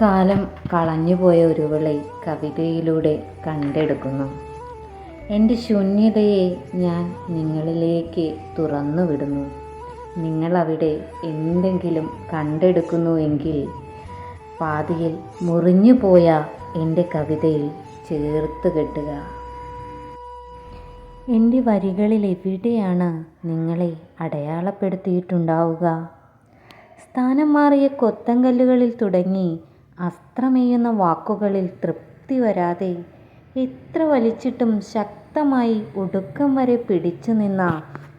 കാലം കളഞ്ഞുപോയ ഒരുവളെ കവിതയിലൂടെ കണ്ടെടുക്കുന്നു. എന്റെ ശൂന്യതയെ ഞാൻ നിങ്ങളിലേക്ക് തുറന്നു വിടുന്നു. നിങ്ങളവിടെ എന്തെങ്കിലും കണ്ടെടുക്കുന്നുവെങ്കിൽ പാതിയിൽ മുറിഞ്ഞുപോയ എന്റെ കവിതയിൽ ചേർത്ത് കെട്ടുക. എന്റെ വരികളിൽ എവിടെയാണ് നിങ്ങളെ അടയാളപ്പെടുത്തിയിട്ടുണ്ടാവുക? സ്ഥാനം മാറിയ കൊത്തങ്കല്ലുകളിൽ തുടങ്ങി അസ്ത്രമെയ്യുന്ന വാക്കുകളിൽ തൃപ്തി വരാതെ എത്ര വലിച്ചിട്ടും ശക്തമായി ഒടുക്കം വരെ പിടിച്ചു നിന്ന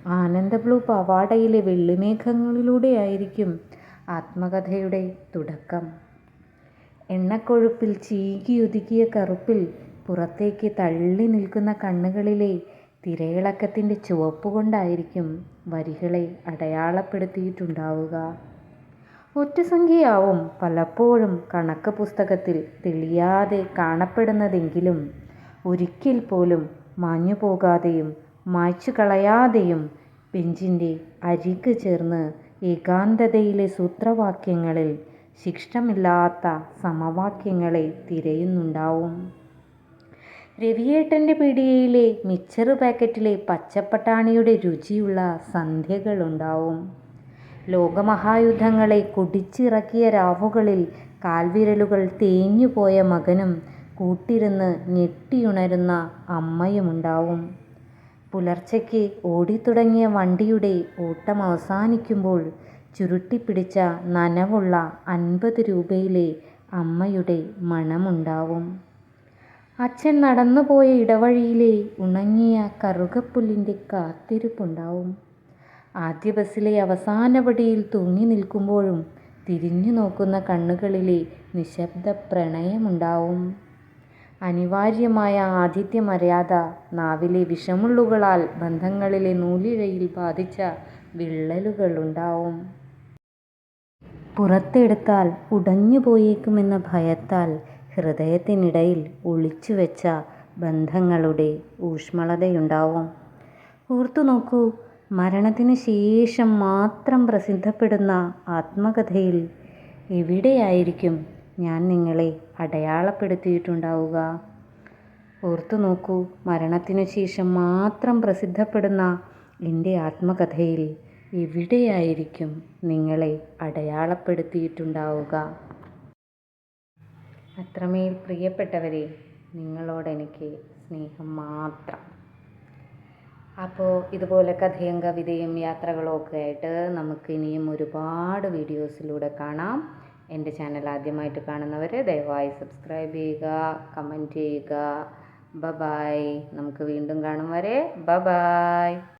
ആനന്ദ ബ്ലൂ പവാടയിലെ വെള്ളിമേഘങ്ങളിലൂടെയായിരിക്കും ആത്മകഥയുടെ തുടക്കം. എണ്ണക്കൊഴുപ്പിൽ ചീകിയൊതുക്കിയ കറുപ്പിൽ പുറത്തേക്ക് തള്ളി നിൽക്കുന്ന കണ്ണുകളിലെ തിരയിളക്കത്തിന്റെ ചുവപ്പ് കൊണ്ടായിരിക്കും വരികളെ അടയാളപ്പെടുത്തിയിട്ടുണ്ടാവുക. ഒറ്റസംഖ്യയാവും പലപ്പോഴും കണക്ക് പുസ്തകത്തിൽ തെളിയാതെ കാണപ്പെടുന്നതെങ്കിലും ഒരിക്കൽ പോലും മാഞ്ഞു പോകാതെയും മായ്ച്ചു കളയാതെയും ബെഞ്ചിന്റെ അരിക് ചേർന്ന് ഏകാന്തതയിലെ സൂത്രവാക്യങ്ങളിൽ ശിഷ്ടമില്ലാത്ത സമവാക്യങ്ങളെ തിരയുന്നുണ്ടാവും. രവിയേട്ടന്റെ പീടികയിലെ മിച്ചറ് പാക്കറ്റിലെ പച്ചപ്പട്ടാണിയുടെ രുചിയുള്ള സന്ധ്യകളുണ്ടാവും. ലോകമഹായുദ്ധങ്ങളെ കുടിച്ചിറക്കിയ രാവുകളിൽ കാൽവിരലുകൾ തേഞ്ഞുപോയ മകനും കൂട്ടിരുന്ന് ഞെട്ടിയുണരുന്ന അമ്മയുമുണ്ടാവും. പുലർച്ചയ്ക്ക് ഓടിത്തുടങ്ങിയ വണ്ടിയുടെ ഓട്ടം അവസാനിക്കുമ്പോൾ ചുരുട്ടിപ്പിടിച്ച നനവുള്ള അൻപത് രൂപയിലെ അമ്മയുടെ മണമുണ്ടാവും. അച്ഛൻ നടന്നുപോയ ഇടവഴിയിലെ ഉണങ്ങിയ കറുകപ്പുല്ലിന്റെ കാത്തിരിപ്പുണ്ടാവും. ആദ്യ ബസ്സിലെ അവസാന പടിയിൽ തൂങ്ങി നിൽക്കുമ്പോഴും തിരിഞ്ഞു നോക്കുന്ന കണ്ണുകളിലെ നിശബ്ദ പ്രണയമുണ്ടാവും അനിവാര്യമായ ആതിഥ്യ മര്യാദ നാവിലെ വിഷമുള്ളുകളാൽ ബന്ധങ്ങളിലെ നൂലിഴയിൽ ബാധിച്ച വിള്ളലുകളുണ്ടാവും പുറത്തെടുത്താൽ ഉടഞ്ഞു പോയേക്കുമെന്ന ഭയത്താൽ ഹൃദയത്തിനിടയിൽ ഒളിച്ചു വെച്ച ബന്ധങ്ങളുടെ ഊഷ്മളതയുണ്ടാവും. ഓർത്തു നോക്കൂ മരണത്തിന് ശേഷം മാത്രം പ്രസിദ്ധപ്പെടുന്ന ആത്മകഥയിൽ എവിടെയായിരിക്കും ഞാൻ നിങ്ങളെ അടയാളപ്പെടുത്തിയിട്ടുണ്ടാവുക? ഓർത്തു നോക്കൂ മരണത്തിനു ശേഷം മാത്രം പ്രസിദ്ധപ്പെടുന്ന എന്റെ ആത്മകഥയിൽ എവിടെയായിരിക്കും നിങ്ങളെ അടയാളപ്പെടുത്തിയിട്ടുണ്ടാവുക? അത്രമേൽ പ്രിയപ്പെട്ടവരെ നിങ്ങളോടെനിക്ക് സ്നേഹം മാത്രം. അപ്പോൾ ഇതുപോലെ കഥയും കവിതയും യാത്രകളും ഒക്കെ ആയിട്ട് നമുക്ക് ഇനിയും ഒരുപാട് വീഡിയോസിലൂടെ കാണാം. എന്റെ ചാനൽ ആദ്യമായിട്ട് കാണുന്നവർ ദയവായി സബ്സ്ക്രൈബ് ചെയ്യുക കമന്റ് ചെയ്യുക. ബബായ് നമുക്ക് വീണ്ടും കാണും വരെ. ബ ബായ്.